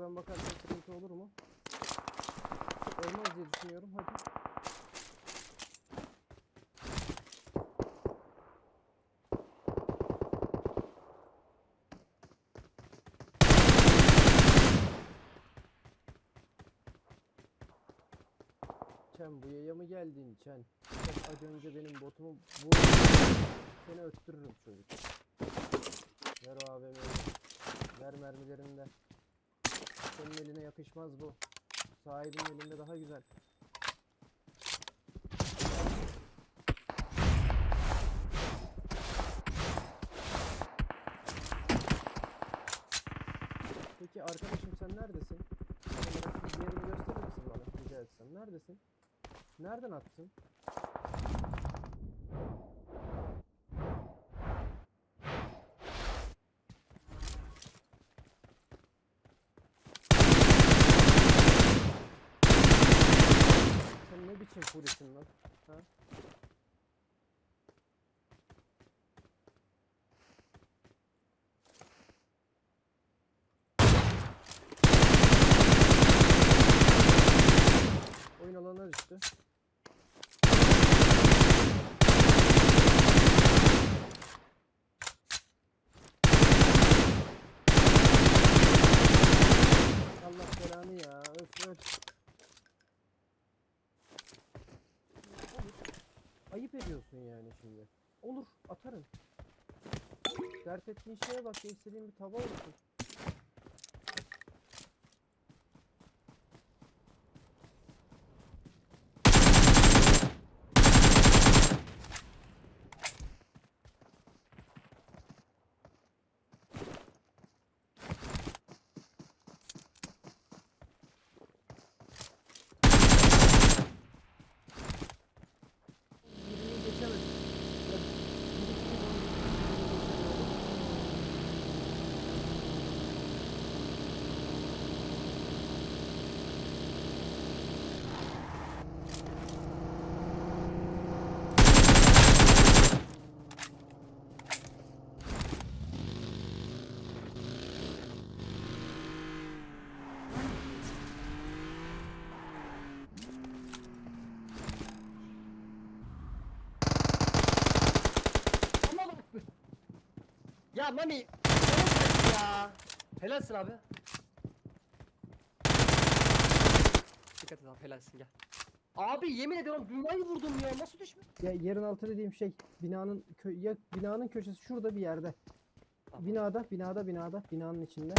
ben bakarsam sıkıntı olur mu? Olmaz diye düşünüyorum. Hadi. Çen bu yaya mı geldin Çen? Az önce benim botumu vurdun. Seni öttürürüm çocuk. Ver o AVM'yi. Ver mermilerini de. Senin eline yakışmaz bu. Sahibinin elinde daha güzel. Peki arkadaşım sen neredesin? Yerini gösterir misin bana rica etsem? Neredesin? Nereden attın? Sen ne biçim fulisin lan? Ha? Oyun alanına düştü. Ayıp ediyorsun yani şimdi. Olur atarım. Dert ettiğin şeye bak istediğin bir tava olsun. Yirmiyi geçemedim. Ya, bir iki yıl Ama bak. Ya Mami. ya. Helalsin abi. Dikkat et abi helalsin gel. Abi yemin ediyorum dünyayı vurdum ya nasıl düşmüş? Ya yerin altı dediğim şey binanın kö ya binanın köşesi şurada bir yerde. Tamam. Binada, binada, binada, binanın içinde.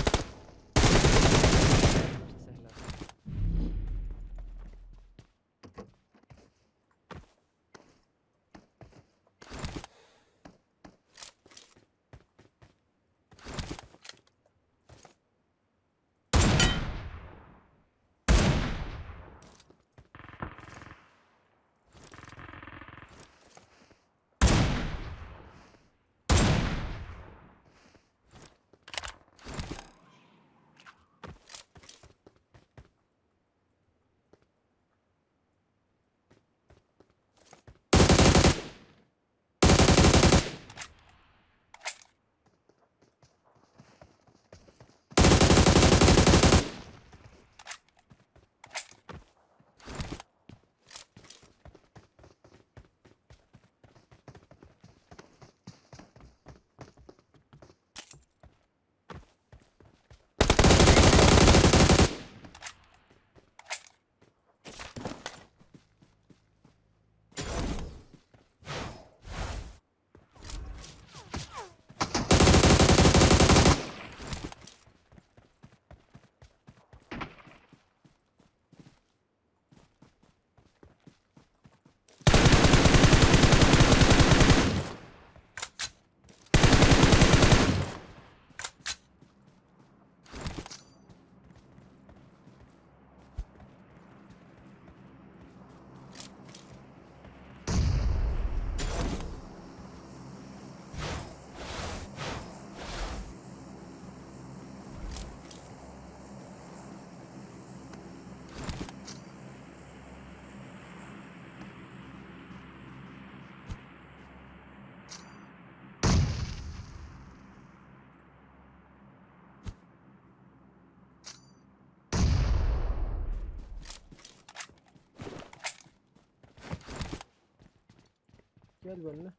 Gel benimle.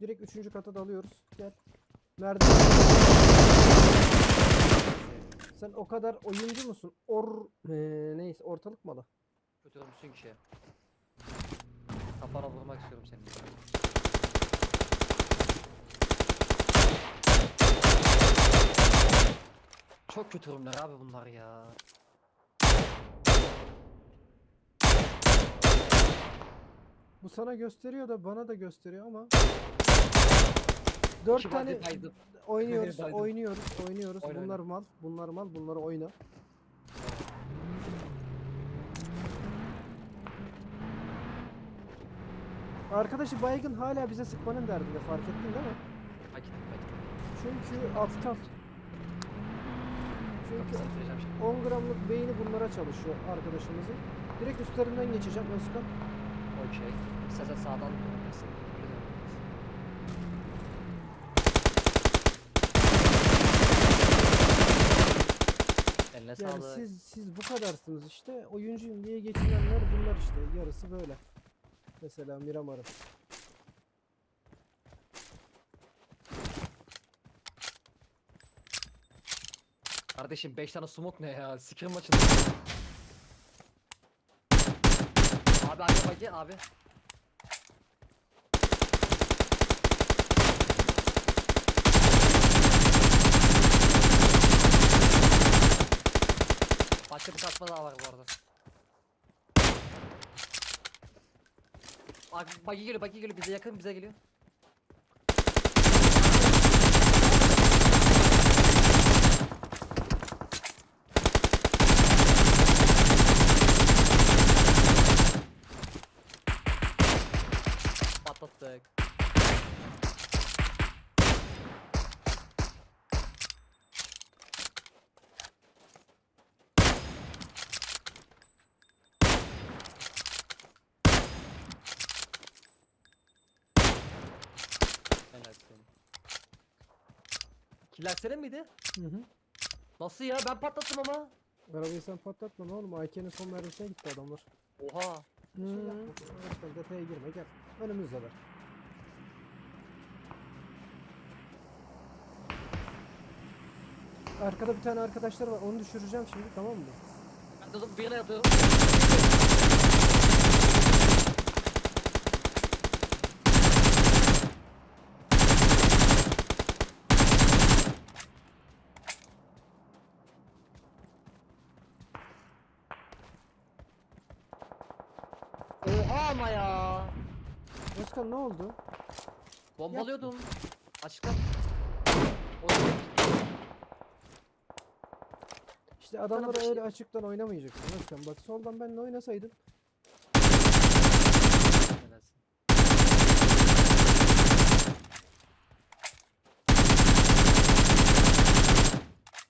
Direkt üçüncü kata dalıyoruz. Gel. Merdiven. Sen o kadar oyuncu musun? Or Ee, neyse ortalık malı. Kötü olmuşsun ki. Kafana vurmak istiyorum seni. Çok kötü durumlar abi bunlar ya. Bu sana gösteriyor da bana da gösteriyor ama. Dört tane baydım. oynuyoruz, Baydım. oynuyoruz, oynuyoruz. Oyna, bunlar mal, bunlar mal, bunları oyna. Arkadaşı baygın hala bize sıkmanın derdinde fark ettin değil mi? Çünkü aptal. Çünkü Kafasını bitireceğim şimdi. 10 gramlık beyni bunlara çalışıyor arkadaşımızın. Direkt üstlerinden geçeceğim Özkan. Okey. İstersen sağdan dönebiliriz. Eline Yani sağlık. siz siz bu kadarsınız işte. Oyuncuyum diye geçinenler bunlar işte. Yarısı böyle. Mesela Miramar'ın. Kardeşim 5 tane smoke ne ya? Sikirim maçında. Abi abi bagi abi. Başka bir katma daha var bu arada. Bagi geliyor bagi geliyor bize yakın bize geliyor. Patlattık. Helalsin. Senin miydi? Hı hı. Nasıl ya? Ben patlattım ama. Arabayı sen patlatma ne oğlum. AK'nin son mermisine gitti adamlar. Oha. Hı. Özkan detaya girme gel. Önümüzdeler. Arkada bir tane arkadaşlar var. Onu düşüreceğim şimdi tamam mı? Ben de birine yatıyorum. Oha ama ya. Özkan ne oldu? Bombalıyordum. Açıkla. O İşte adamlara şey- öyle açıktan oynamayacaksın Özkan. Bak soldan benimle oynasaydın. Helalsin.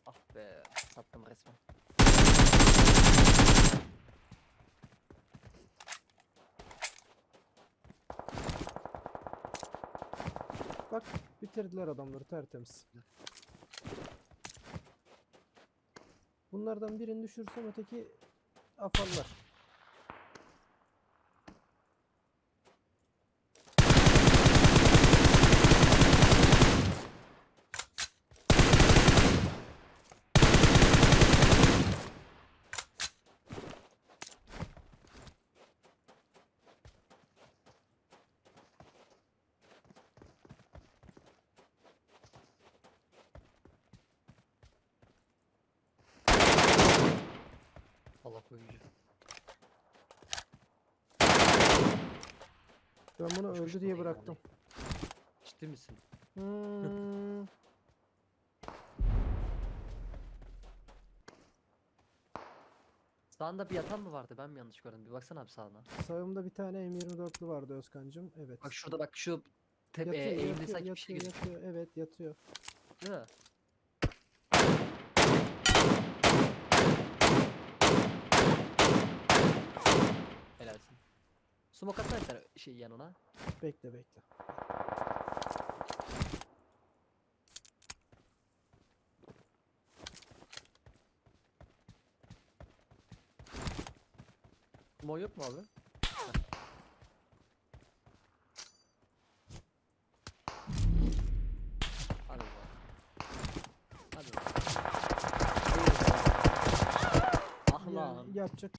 Ah be, sattım resmen. Bak bitirdiler adamları tertemiz. Bunlardan birini düşürsem öteki afallar. Allah koyucu. Ben bunu Koşmuş öldü diye bıraktım. Ciddi misin? Hmm. Sağında bir yatan mı vardı? Ben mi yanlış gördüm? Bir baksana abi sağına. Sağımda bir tane M24'lü vardı Özkancım. Evet. Bak şurada bak şu tep yatıyor, e, eğimde yatıyor, sanki bir şey yatıyor. Evet yatıyor. Değil mi? Smoke atsana sen şey yanına. Bekle bekle. Smoke yok mu abi? Hadi bakalım. Hadi bakalım. Ah lan. Yapacak